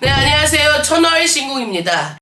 네, 안녕하세요. 천월 신궁입니다.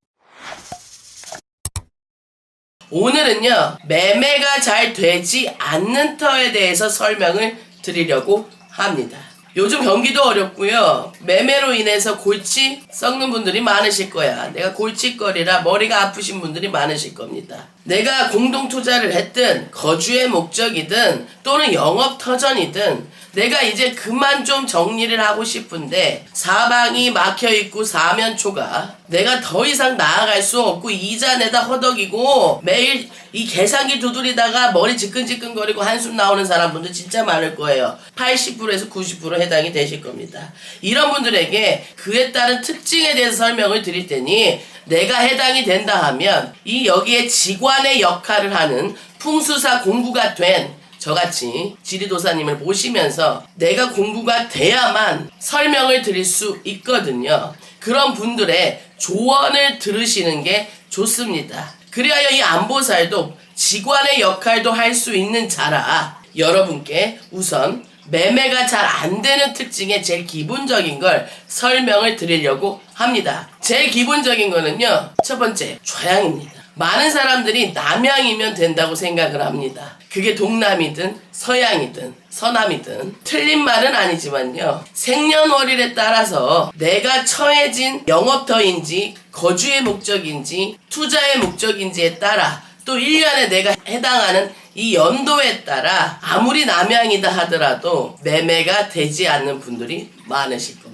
오늘은요, 매매가 잘 되지 않는 터에 대해서 설명을 드리려고 합니다. 요즘 경기도 어렵고요. 매매로 인해서 골치 썩는 분들이 많으실 거야. 내가 골칫거리라 머리가 아프신 분들이 많으실 겁니다. 내가 공동 투자를 했든 거주의 목적이든 또는 영업 터전이든 내가 이제 그만 좀 정리를 하고 싶은데 사방이 막혀 있고 사면초가 내가 더 이상 나아갈 수 없고 이자 내다 허덕이고 매일 이 계산기 두드리다가 머리 지끈지끈거리고 한숨 나오는 사람분들 진짜 많을 거예요. 80%에서 90% 해당이 되실 겁니다. 이런 분들에게 그에 따른 특징에 대해서 설명을 드릴 테니 내가 해당이 된다 하면 이 여기에 직관의 역할을 하는 풍수사 공부가 된 저같이 지리도사님을 모시면서 내가 공부가 돼야만 설명을 드릴 수 있거든요. 그런 분들의 조언을 들으시는 게 좋습니다. 그리하여 이 안보살도 직관의 역할도 할 수 있는 자라 여러분께 우선 매매가 잘 안 되는 특징의 제일 기본적인 걸 설명을 드리려고 합니다. 제일 기본적인 거는요. 첫 번째, 좌양입니다. 많은 사람들이 남양이면 된다고 생각을 합니다. 그게 동남이든 서양이든 서남이든 틀린 말은 아니지만요. 생년월일에 따라서 내가 처해진 영업터인지 거주의 목적인지 투자의 목적인지에 따라 또 1년에 내가 해당하는 이 연도에 따라 아무리 남양이다 하더라도 매매가 되지 않는 분들이 많으실 겁니다.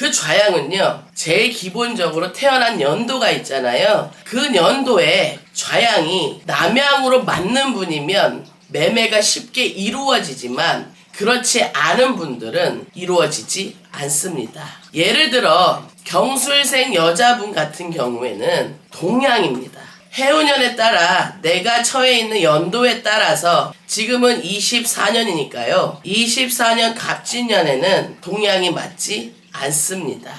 그 좌양은요, 제일 기본적으로 태어난 연도가 있잖아요. 그 연도에 좌양이 남양으로 맞는 분이면 매매가 쉽게 이루어지지만 그렇지 않은 분들은 이루어지지 않습니다. 예를 들어 경술생 여자분 같은 경우에는 동양입니다. 해운년에 따라 내가 처해 있는 연도에 따라서 지금은 24년이니까요. 24년 갑진년에는 동양이 맞지 않습니다.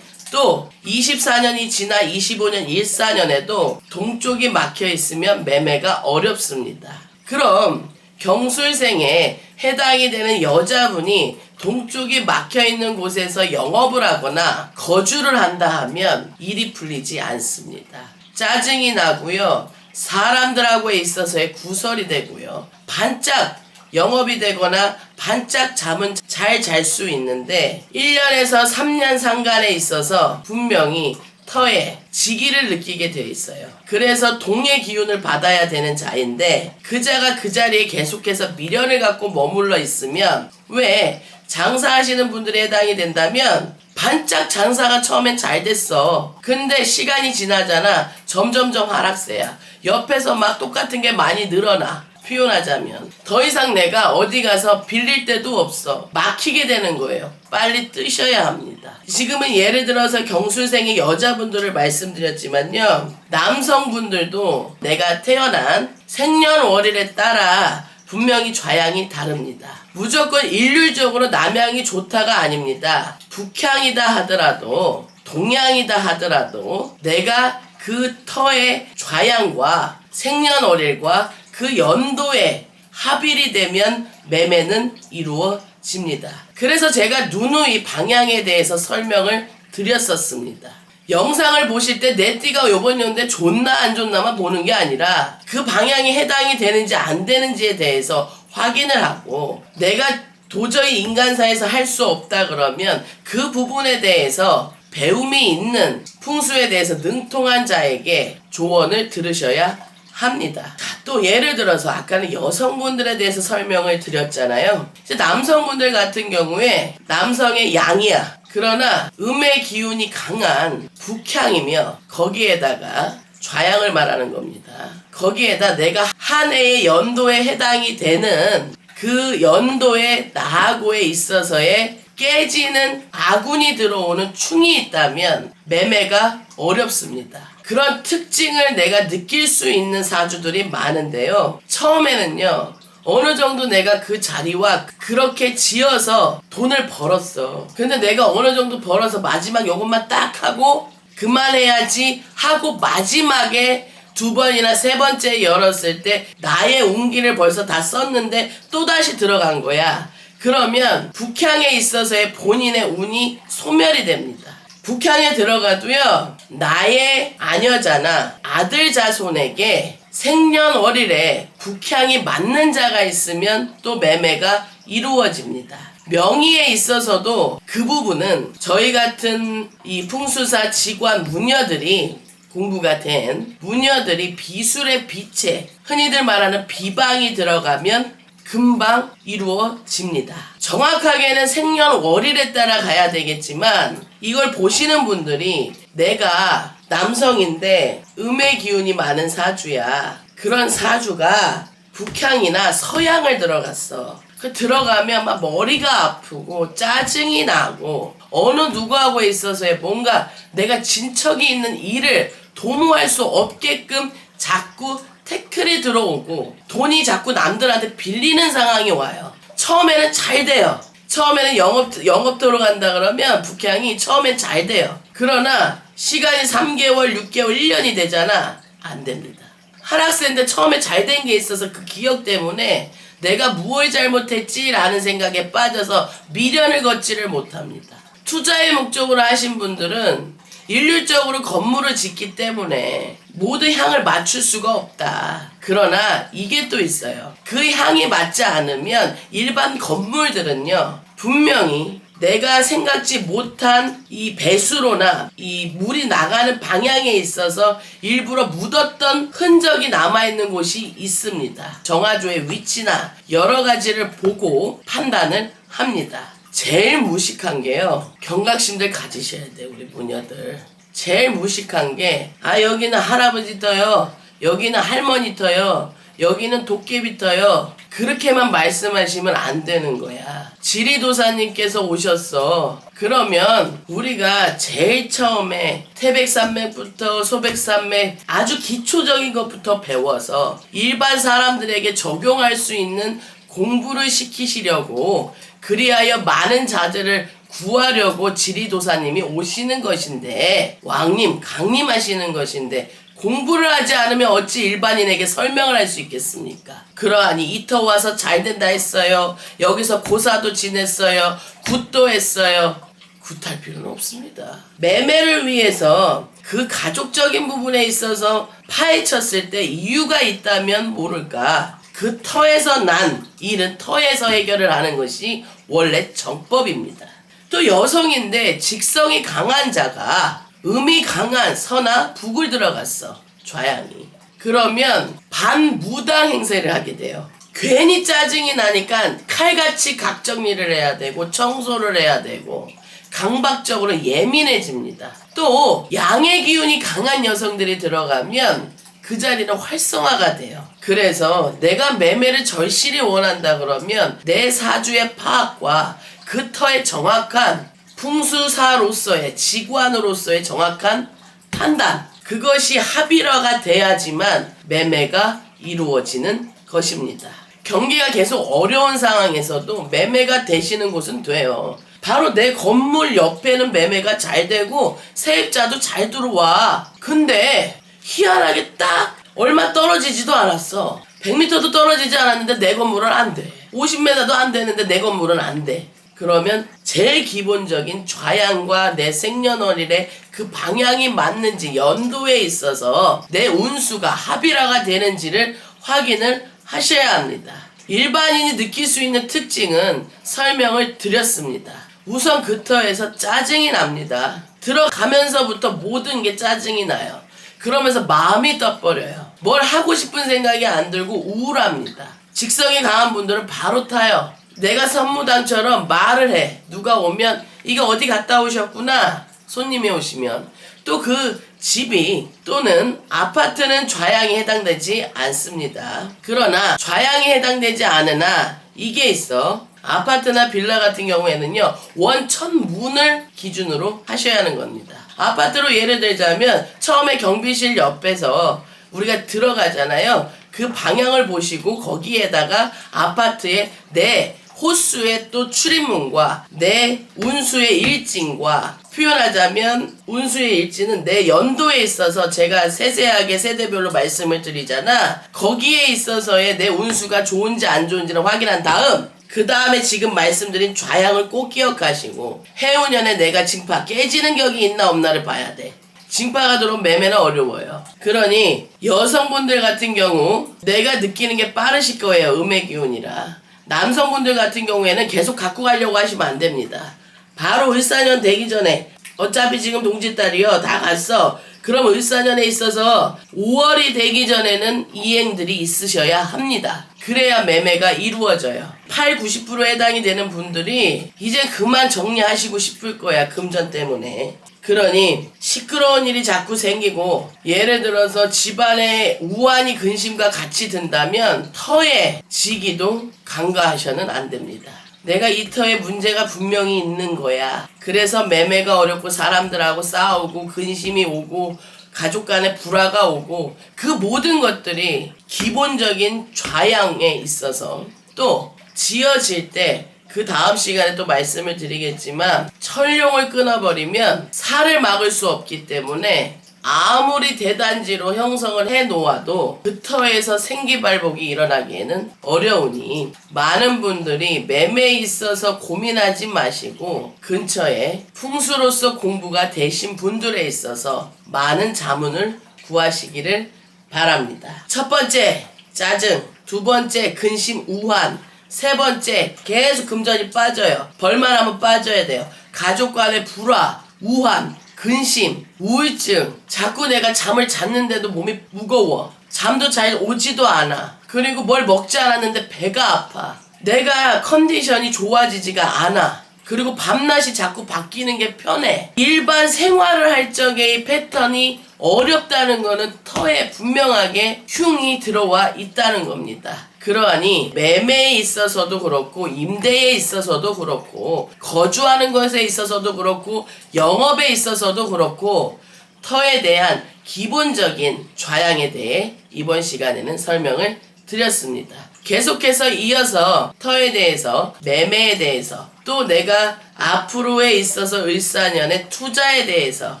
또 24년이 지나 25년 14년에도 동쪽이 막혀 있으면 매매가 어렵습니다. 그럼 경술생에 해당이 되는 여자분이 동쪽이 막혀 있는 곳에서 영업을 하거나 거주를 한다 하면 일이 풀리지 않습니다. 짜증이 나고요. 사람들하고 있어서의 구설이 되고요. 반짝 영업이 되거나 반짝 잠은 잘 잘 수 있는데 1년에서 3년 상간에 있어서 분명히 터에 지기를 느끼게 되어 있어요. 그래서 동의 기운을 받아야 되는 자인데 그 자가 그 자리에 계속해서 미련을 갖고 머물러 있으면 왜 장사하시는 분들에 해당이 된다면 반짝 장사가 처음엔 잘 됐어. 근데 시간이 지나잖아. 점점점 하락세야. 옆에서 막 똑같은 게 많이 늘어나. 표현하자면 더 이상 내가 어디 가서 빌릴 데도 없어. 막히게 되는 거예요. 빨리 뜨셔야 합니다. 지금은 예를 들어서 경술생의 여자분들을 말씀드렸지만요. 남성분들도 내가 태어난 생년월일에 따라 분명히 좌양이 다릅니다. 무조건 일률적으로 남양이 좋다가 아닙니다. 북향이다 하더라도 동양이다 하더라도 내가 그 터의 좌양과 생년월일과 그 연도에 합일이 되면 매매는 이루어집니다. 그래서 제가 누누이 방향에 대해서 설명을 드렸었습니다. 영상을 보실 때 내 띠가 요번 연도에 좋나 안 좋나만 보는 게 아니라 그 방향이 해당이 되는지 안 되는지에 대해서 확인을 하고 내가 도저히 인간사에서 할 수 없다 그러면 그 부분에 대해서 배움이 있는 풍수에 대해서 능통한 자에게 조언을 들으셔야 합니다. 자, 또 예를 들어서 아까는 여성분들에 대해서 설명을 드렸잖아요. 이제 남성분들 같은 경우에 남성의 양이야. 그러나 음의 기운이 강한 북향이며 거기에다가 좌양을 말하는 겁니다. 거기에다 내가 한 해의 연도에 해당이 되는 그 연도의 나하고에 있어서의 깨지는 아군이 들어오는 충이 있다면 매매가 어렵습니다. 그런 특징을 내가 느낄 수 있는 사주들이 많은데요. 처음에는요. 어느 정도 내가 그 자리와 그렇게 지어서 돈을 벌었어. 근데 내가 어느 정도 벌어서 마지막 요것만 딱 하고 그만해야지 하고 마지막에 두 번이나 세 번째 열었을 때 나의 운기를 벌써 다 썼는데 또다시 들어간 거야. 그러면 북향에 있어서의 본인의 운이 소멸이 됩니다. 북향에 들어가도요, 나의 아녀자나 아들 자손에게 생년월일에 북향이 맞는 자가 있으면 또 매매가 이루어집니다. 명의에 있어서도 그 부분은 저희 같은 이 풍수사 직관 무녀들이 공부가 된 무녀들이 비술의 빛에 흔히들 말하는 비방이 들어가면 금방 이루어집니다. 정확하게는 생년월일에 따라 가야 되겠지만 이걸 보시는 분들이 내가 남성인데 음의 기운이 많은 사주야. 그런 사주가 북향이나 서양을 들어갔어. 그 들어가면 막 머리가 아프고 짜증이 나고 어느 누구하고 있어서의 뭔가 내가 진척이 있는 일을 도모할 수 없게끔 자꾸 태클이 들어오고 돈이 자꾸 남들한테 빌리는 상황이 와요. 처음에는 잘 돼요. 처음에는 영업 영업 들어간다 그러면 북향이 처음엔 잘 돼요. 그러나 시간이 3개월, 6개월, 1년이 되잖아. 안 됩니다. 하락세인데 처음에 잘 된 게 있어서 그 기억 때문에 내가 무엇을 잘못했지라는 생각에 빠져서 미련을 걷지를 못합니다. 투자의 목적으로 하신 분들은 일률적으로 건물을 짓기 때문에 모두 향을 맞출 수가 없다. 그러나 이게 또 있어요. 그 향이 맞지 않으면 일반 건물들은요, 분명히 내가 생각지 못한 이 배수로나 이 물이 나가는 방향에 있어서 일부러 묻었던 흔적이 남아있는 곳이 있습니다. 정화조의 위치나 여러 가지를 보고 판단을 합니다. 제일 무식한 게요. 경각심들 가지셔야 돼요, 우리 모녀들. 제일 무식한 게, 아, 여기는 할아버지 터요. 여기는 할머니 터요. 여기는 도깨비 터요. 그렇게만 말씀하시면 안 되는 거야. 지리도사님께서 오셨어. 그러면 우리가 제일 처음에 태백산맥부터 소백산맥 아주 기초적인 것부터 배워서 일반 사람들에게 적용할 수 있는 공부를 시키시려고 그리하여 많은 자들을 구하려고 지리도사님이 오시는 것인데 왕님 강림하시는 것인데 공부를 하지 않으면 어찌 일반인에게 설명을 할 수 있겠습니까? 그러하니 이터 와서 잘 된다 했어요. 여기서 고사도 지냈어요. 굿도 했어요. 굿할 필요는 없습니다. 매매를 위해서 그 가족적인 부분에 있어서 파헤쳤을 때 이유가 있다면 모를까. 그 터에서 난 일은 터에서 해결을 하는 것이 원래 정법입니다. 또 여성인데 직성이 강한 자가 음이 강한 서나 북을 들어갔어. 좌양이. 그러면 반무당 행세를 하게 돼요. 괜히 짜증이 나니까 칼같이 각정리를 해야 되고 청소를 해야 되고 강박적으로 예민해집니다. 또 양의 기운이 강한 여성들이 들어가면 그 자리는 활성화가 돼요. 그래서 내가 매매를 절실히 원한다 그러면 내 사주의 파악과 그 터의 정확한 풍수사로서의 지관으로서의 정확한 판단 그것이 합일화가 돼야지만 매매가 이루어지는 것입니다. 경기가 계속 어려운 상황에서도 매매가 되시는 곳은 돼요. 바로 내 건물 옆에는 매매가 잘 되고 세입자도 잘 들어와. 근데 희한하게 딱 얼마 떨어지지도 않았어. 100m도 떨어지지 않았는데 내 건물은 안 돼. 50m도 안 되는데 내 건물은 안 돼. 그러면 제일 기본적인 좌양과 내 생년월일의 그 방향이 맞는지 연도에 있어서 내 운수가 합일화가 되는지를 확인을 하셔야 합니다. 일반인이 느낄 수 있는 특징은 설명을 드렸습니다. 우선 그 터에서 짜증이 납니다. 들어가면서부터 모든 게 짜증이 나요. 그러면서 마음이 떠버려요. 뭘 하고 싶은 생각이 안 들고 우울합니다. 직성이 강한 분들은 바로 타요. 내가 선무당처럼 말을 해. 누가 오면 이거 어디 갔다 오셨구나. 손님이 오시면 또 그 집이 또는 아파트는 좌양이 해당되지 않습니다. 그러나 좌양이 해당되지 않으나 이게 있어. 아파트나 빌라 같은 경우에는요, 원천문을 기준으로 하셔야 하는 겁니다. 아파트로 예를 들자면, 처음에 경비실 옆에서 우리가 들어가잖아요. 그 방향을 보시고 거기에다가 아파트에 내 호수의 또 출입문과 내 운수의 일진과 표현하자면 운수의 일진은 내 연도에 있어서 제가 세세하게 세대별로 말씀을 드리잖아. 거기에 있어서의 내 운수가 좋은지 안 좋은지를 확인한 다음 그 다음에 지금 말씀드린 좌양을 꼭 기억하시고 해운년에 내가 징파 깨지는 격이 있나 없나를 봐야 돼. 징파가 들어온 매매는 어려워요. 그러니 여성분들 같은 경우 내가 느끼는 게 빠르실 거예요. 음의 기운이라. 남성분들 같은 경우에는 계속 갖고 가려고 하시면 안 됩니다. 바로 을사년 되기 전에 어차피 지금 동짓달이요 다 갔어. 그럼 을사년에 있어서 5월이 되기 전에는 이행들이 있으셔야 합니다. 그래야 매매가 이루어져요. 8, 90% 해당이 되는 분들이 이제 그만 정리하시고 싶을 거야. 금전 때문에. 그러니 시끄러운 일이 자꾸 생기고 예를 들어서 집안에 우환이 근심과 같이 든다면 터에 지기도 간과하셔는 안 됩니다. 내가 이 터에 문제가 분명히 있는 거야. 그래서 매매가 어렵고 사람들하고 싸우고 근심이 오고 가족 간에 불화가 오고 그 모든 것들이 기본적인 좌양에 있어서 또 지어질 때 그 다음 시간에 또 말씀을 드리겠지만 철룡을 끊어버리면 살을 막을 수 없기 때문에 아무리 대단지로 형성을 해 놓아도 그 터에서 생기발복이 일어나기에는 어려우니 많은 분들이 매매에 있어서 고민하지 마시고 근처에 풍수로서 공부가 되신 분들에 있어서 많은 자문을 구하시기를 바랍니다. 첫 번째 짜증, 두 번째 근심 우환, 세 번째 계속 금전이 빠져요. 벌만 하면 빠져야 돼요. 가족 간의 불화, 우환, 근심, 우울증, 자꾸 내가 잠을 잤는데도 몸이 무거워. 잠도 잘 오지도 않아. 그리고 뭘 먹지 않았는데 배가 아파. 내가 컨디션이 좋아지지가 않아. 그리고 밤낮이 자꾸 바뀌는 게 편해. 일반 생활을 할 적의 이 패턴이 어렵다는 거는 터에 분명하게 흉이 들어와 있다는 겁니다. 그러하니 매매에 있어서도 그렇고 임대에 있어서도 그렇고 거주하는 것에 있어서도 그렇고 영업에 있어서도 그렇고 터에 대한 기본적인 좌양에 대해 이번 시간에는 설명을 드렸습니다. 계속해서 이어서 터에 대해서 매매에 대해서 또 내가 앞으로에 있어서 을사년의 투자에 대해서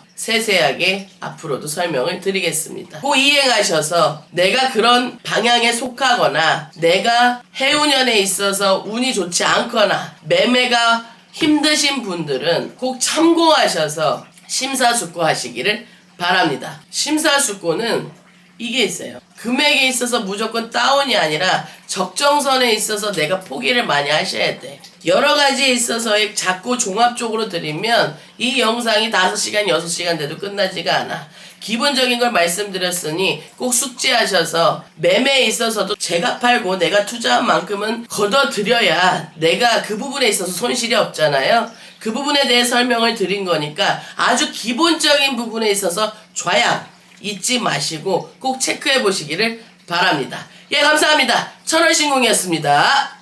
세세하게 앞으로도 설명을 드리겠습니다. 고 이행하셔서 내가 그런 방향에 속하거나 내가 해운년에 있어서 운이 좋지 않거나 매매가 힘드신 분들은 꼭 참고하셔서 심사숙고 하시기를 바랍니다. 심사숙고는 이게 있어요. 금액에 있어서 무조건 다운이 아니라 적정선에 있어서 내가 포기를 많이 하셔야 돼. 여러 가지에 있어서의 자꾸 종합적으로 드리면 이 영상이 5시간, 6시간 돼도 끝나지가 않아. 기본적인 걸 말씀드렸으니 꼭 숙지하셔서 매매에 있어서도 제가 팔고 내가 투자한 만큼은 걷어들여야 내가 그 부분에 있어서 손실이 없잖아요. 그 부분에 대해 설명을 드린 거니까 아주 기본적인 부분에 있어서 좌양 잊지 마시고 꼭 체크해 보시기를 바랍니다. 예, 감사합니다. 천월신공이었습니다.